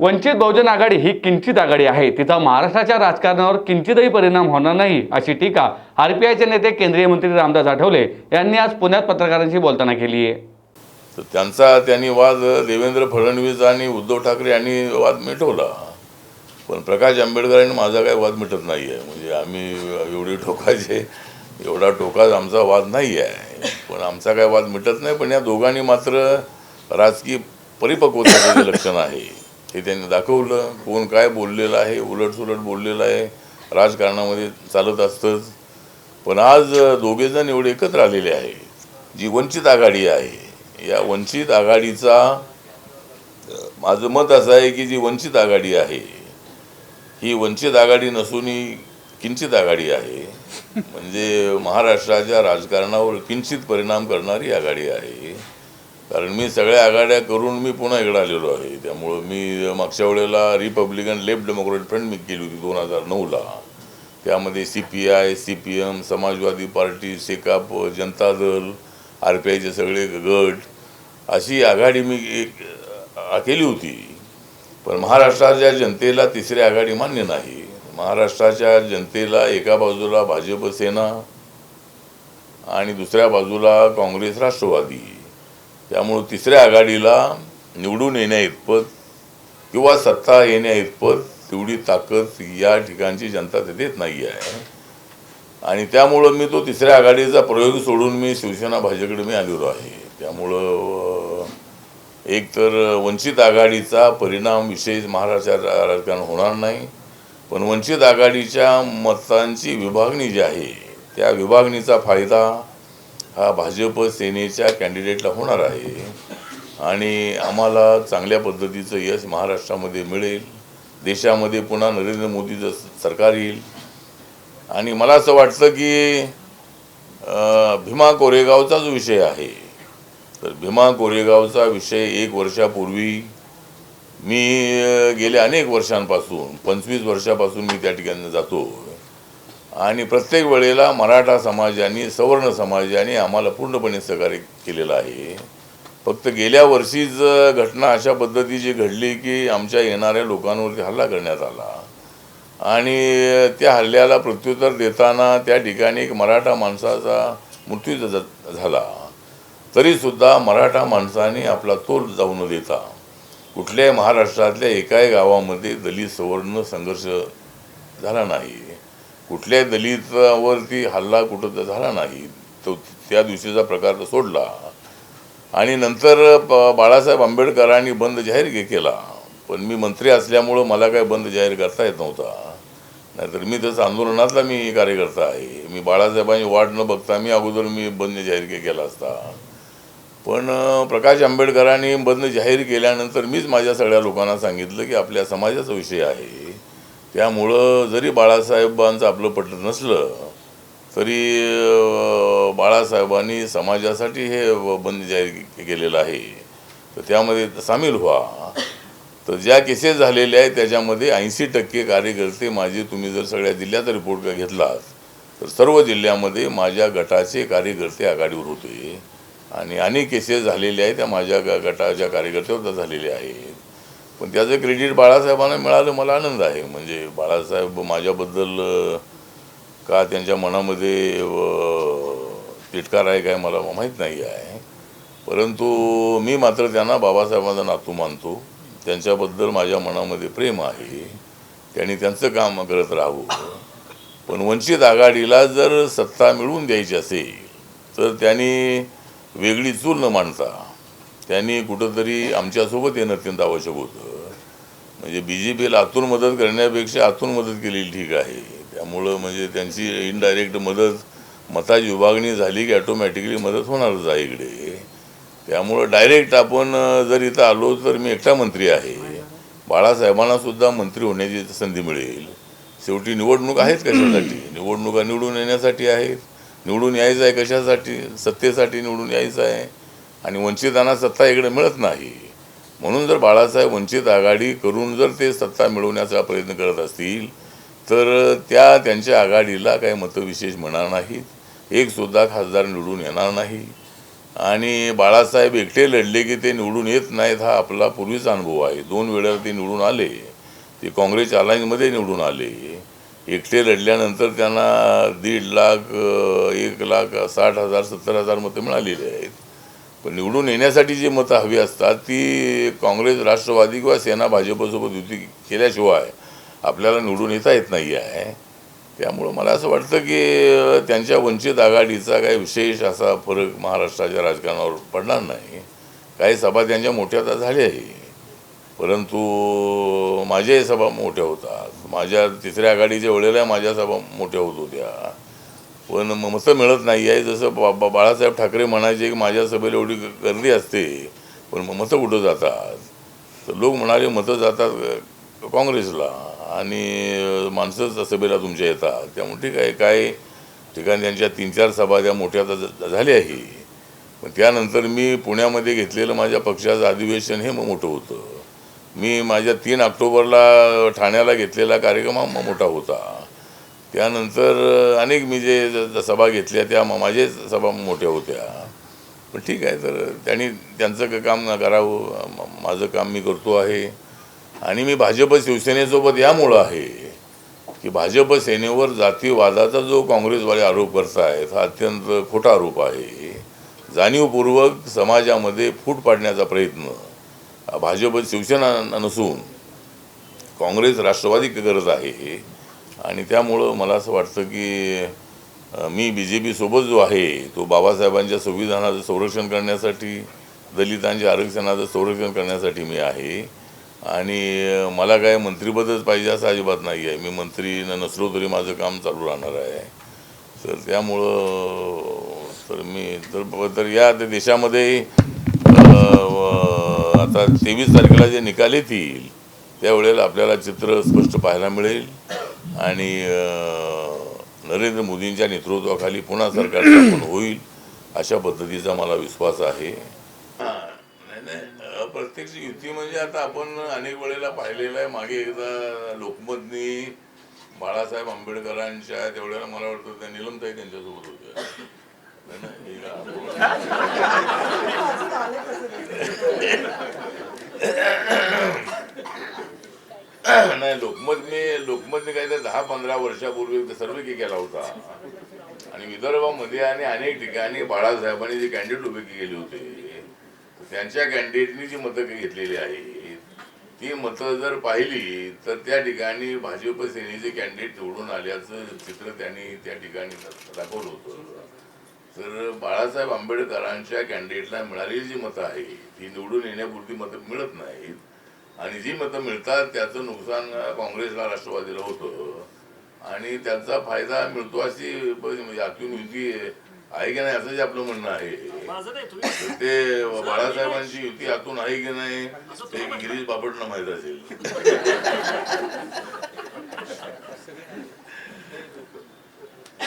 वंचित बहुजन आघाडी ही किंचित आघाडी आहे. तिचा महाराष्ट्राच्या राजकारणावर किंचितही परिणाम होणार नाही अशी टीका आरपीआयचे नेते केंद्रीय मंत्री रामदास आठवले यांनी आज पुण्यात पत्रकारांशी बोलताना केली आहे. तर त्यांचा त्यांनी वाद देवेंद्र फडणवीस आणि उद्धव ठाकरे यांनी वाद मिटवला. पण प्रकाश आंबेडकरांनी माझा काही वाद मिटत नाही आहे म्हणजे आम्ही एवढी टोकाचे एवढा टोकाच आमचा वाद नाही आहे पण आमचा काय वाद मिटत नाही पण या दोघांनी मात्र राजकीय परिपक्वतेचं लक्षण आहे हे त्यांनी दाखवलं. कोण काय बोललेलं आहे उलटसुलट बोललेलं आहे. राजकारणामध्ये चालत असतंच. पण आज दोघेजण एवढे एकत्र आलेले आहे जी वंचित आघाडी आहे या वंचित आघाडीचा माझं मत असं आहे की जी वंचित आघाडी आहे ही वंचित आघाडी नसून ही किंचित आघाडी आहे. म्हणजे महाराष्ट्राच्या राजकारणावर किंचित परिणाम करणारी आघाडी आहे. कारण मी सगळ्या आघाड्या करून मी पुन्हा इकडे आलेलो आहे. त्यामुळं मी मागच्या वेळेला रिपब्लिकन लेफ्ट डेमोक्रेट फ्रंट मी केली होती दोन हजार नऊला. त्यामध्ये C P I C P M Samajwadi party Shekap Janata Dal R P आयचे सगळे गट अशी आघाडी मी एक केली होती. पण महाराष्ट्राच्या जनतेला तिसरी आघाडी मान्य नाही. महाराष्ट्राच्या जनतेला एका बाजूला भाजप सेना आणि दुसऱ्या बाजूला काँग्रेस राष्ट्रवादी. त्यामुळं तिसऱ्या आघाडीला निवडून येण्या इतपत किंवा सत्ता येण्या इतपत तेवढी ताकद या ठिकाणची जनता ते देत नाही आहे. आणि त्यामुळं मी तो तिसऱ्या आघाडीचा प्रयोग सोडून मी शिवसेना भाजपकडे मी आलेलो आहे. त्यामुळं एक तर वंचित आघाडीचा परिणाम विशेष महाराष्ट्रात राजकारण होणार नाही पण वंचित आघाडीच्या मतांची विभागणी जी आहे त्या विभागणीचा फायदा हा भाजप सेनेच्या कॅन्डिडेटला होणार आहे. आणि आम्हाला चांगल्या पद्धतीचं यश महाराष्ट्रामध्ये मिळेल. देशामध्ये पुन्हा नरेंद्र मोदीचं सरकार येईल. आणि मला असं वाटतं की भीमा कोरेगावचा जो विषय आहे तर भीमा कोरेगावचा विषय एक वर्षापूर्वी मी गेल्या अनेक वर्षांपासून पंचवीस वर्षापासून मी त्या ठिकाणी जातो. आणि प्रत्येक वेळेला मराठा समाजाने सवर्ण समाजाने आम्हाला पूर्णपणे सहकार्य केलेलं आहे. फक्त गेल्या वर्षीच घटना अशा पद्धतीची घडली की आमच्या येणाऱ्या लोकांवरती हल्ला करण्यात आला. आणि त्या हल्ल्याला प्रत्युत्तर देताना त्या ठिकाणी एक मराठा माणसाचा मृत्यू झाला. तरीसुद्धा मराठा माणसाने आपला तोल जाऊ न देता कुठल्याही महाराष्ट्रातल्या एकाही गावामध्ये दलित सवर्ण संघर्ष झाला नाही. कुठल्याही दलितावरती हल्ला कुठं तर झाला नाही तो त्या दिवशीचा प्रकार सोडला. आणि नंतर बाळासाहेब आंबेडकरांनी बंद जाहीर के- केला. पण मी मंत्री असल्यामुळं मला काय बंद जाहीर करता येत नव्हता. नाहीतर मी तसं आंदोलनातला मी कार्यकर्ता आहे. मी बाळासाहेबांची वाट न बघता मी अगोदर मी बंद जाहीर के- केला असता. पण प्रकाश आंबेडकरांनी बंद जाहीर केल्यानंतर मीच माझ्या सगळ्या लोकांना सांगितलं की आपल्या समाजाचा विषय आहे. त्यामुळं जरी बाळासाहेबांचं आपलं पटलं नसलं तरी बाळासाहेबांनी समाजासाठी हे बंद जाहीर केलेलं आहे. तर त्यामध्ये सामील व्हा. तर ज्या केसेस झालेल्या आहेत त्याच्यामध्ये ऐंशी टक्के कार्यकर्ते माझे तुम्ही जर सगळ्या जिल्ह्याचा रिपोर्ट का घेतलात तर सर्व जिल्ह्यामध्ये माझ्या गटाचे कार्यकर्ते आघाडीवर होते. आणि अनेक केसेस झालेल्या आहेत त्या माझ्या ग- गटाच्या कार्यकर्त्यावर झालेल्या आहेत. पण त्याचं क्रेडिट बाळासाहेबांना मिळालं मला आनंद आहे. म्हणजे बाळासाहेब माझ्याबद्दल का त्यांच्या मनामध्ये तिटकार आहे काय मला माहीत नाही आहे. परंतु मी मात्र त्यांना बाबासाहेबांचा नातू मानतो. त्यांच्याबद्दल माझ्या मनामध्ये प्रेम आहे. त्यांनी त्यांचं काम करत राहावं. पण वंचित आघाडीला जर सत्ता मिळवून द्यायची असेल तर त्यांनी वेगळी चूल न मांडता त्यांनी कुठंतरी आमच्यासोबत येणं अत्यंत आवश्यक होतं. म्हणजे बी जे पीला आतून मदत करण्यापेक्षा आतून मदत केलेली ठीक आहे. त्यामुळं म्हणजे त्यांची इनडायरेक्ट मदत मताची विभागणी झाली की ऑटोमॅटिकली मदत होणारच आहे इकडे. त्यामुळं डायरेक्ट आपण जर इथं आलो तर मी एकटा मंत्री आहे. बाळासाहेबांना सुद्धा मंत्री होण्याची संधी मिळेल. शेवटी निवडणूक आहेत कशासाठी? निवडणुका निवडून येण्यासाठी आहेत. निवडून यायचं आहे कशासाठी? सत्तेसाठी निवडून यायचं आहे. आणि वंचितांना सत्ता इकडे मिळत नाही. म्हणून जर बाळासाहेब वंचित आघाडी करून जर ते सत्ता मिळवण्याचा प्रयत्न करत असतील तर त्या त्यांच्या आघाडीला काही मतविशेष म्हणणार नाहीत. एक सुद्धा खासदार निवडून येणार नाही. आणि बाळासाहेब एकटे लढले की ते निवडून येत नाहीत हा आपला पूर्वीचा अनुभव आहे. दोन वेळा ते निवडून आले. ते काँग्रेस अलायन्समध्ये निवडून आले. एकटे लढल्यानंतर त्यांना दीड लाख एक लाख साठ हजार सत्तर हजार मतं मिळालेली आहेत. पण निवडून येण्यासाठी जी मतं हवी असतात ती काँग्रेस राष्ट्रवादी किंवा सेना भाजपसोबत युती केल्याशिवाय आपल्याला निवडून येता येत नाही आहे. त्यामुळं मला असं वाटतं की त्यांच्या वंचित आघाडीचा काही विशेष असा फरक महाराष्ट्राच्या राजकारणावर पडणार नाही. काही सभा त्यांच्या मोठ्या आता झाल्या आहे परंतु माझ्याही सभा मोठ्या होतात. माझ्या तिसऱ्या आघाडीच्या वेळेला माझ्या सभा मोठ्या होत होत्या. पण म- मतं मिळत नाही आहे. जसं बा बा- बाळासाहेब ठाकरे म्हणायचे की माझ्या सभेला एवढी गर्दी असते पण मतं कुठं जातात? तर लोक म्हणाले मतं जातात काँग्रेसला आणि माणसंच सभेला तुमच्या येतात. त्यामुळे ठीक आहे काय ठिकाणी त्यांच्या तीन चार सभा त्या मोठ्या आता झाल्या आहे पण त्यानंतर मी पुण्यामध्ये घेतलेलं माझ्या पक्षाचं अधिवेशन हे मग मोठं होतं. मी माझ्या तीन ऑक्टोबरला ठाण्याला घेतलेला कार्यक्रम हा मोठा होता. त्यानंतर अनेक मी जे ज- ज- सभा घेतल्या त्या माझे सभा मोठ्या होत्या. पण ठीक आहे तर त्यांनी त्यांचं क- काम न करावं माझं काम मी करतो आहे. आणि मी भाजप शिवसेनेसोबत यामुळं आहे की भाजप सेनेवर जातीवादाचा जो काँग्रेसवाले आरोप करतायत हा अत्यंत खोटा आरोप आहे. जाणीवपूर्वक समाजामध्ये फूट पाडण्याचा प्रयत्न भाजप शिवसेना नसून काँग्रेस राष्ट्रवादी करत आहे. आणि त्यामुळं मला असं वाटतं की मी बी जे पीसोबत जो आहे तो बाबासाहेबांच्या संविधानाचं संरक्षण करण्यासाठी दलितांच्या आरक्षणाचं संरक्षण करण्यासाठी मी आहे. आणि मला काय मंत्रीपदच पाहिजे असं अजिबात नाही आहे. मी मंत्री न नसलो तरी माझं काम चालू राहणार आहे. तर त्यामुळं तर मी तर तर या देशामध्ये आता तेवीस तारखेला जे निकाल येतील त्यावेळेला आपल्याला चित्र स्पष्ट पाहायला मिळेल. आणि नरेंद्र मोदींच्या नेतृत्वाखाली पुन्हा सरकार स्थापन होईल अशा पद्धतीचा मला विश्वास आहे नाही नाही अप्रत्यक्ष युती म्हणजे आता आपण अनेक वेळेला पाहिलेलं आहे मागे एकदा लोकमतनी बाळासाहेब आंबेडकरांच्या त्यावेळेला मला वाटतं त्या निलमताई त्यांच्यासोबत होत्या नाही लोकमतने लोकमत मी लोकमतने काहीतरी दहा पंधरा वर्षापूर्वी सर्वे केला होता. आणि विदर्भामध्ये आणि अनेक ठिकाणी बाळासाहेबांनी जे कॅन्डिडेट उभे केले होते त्यांच्या कॅन्डिडेटनी जी मतं घेतलेली आहेत ती मतं जर पाहिली तर त्या ठिकाणी भाजप सेनेचे कॅन्डिडेट निवडून आल्याचं चित्र त्यांनी त्या ठिकाणी दाखवलं होतं. तर बाळासाहेब आंबेडकरांच्या कॅन्डिडेटला मिळालेली जी मतं आहे ती निवडून येण्यापुरती मतं मिळत नाहीत. आणि जी मतं मिळतात त्याचं नुकसान काँग्रेसला राष्ट्रवादीला होतं. आणि त्याचा फायदा मिळतो अशी म्हणजे आतून युती आहे. की नाही असं जे आपलं म्हणणं आहे. ते बाळासाहेबांची युती आतून आहे की नाही ते गिरीश बापटला माहीत असेल.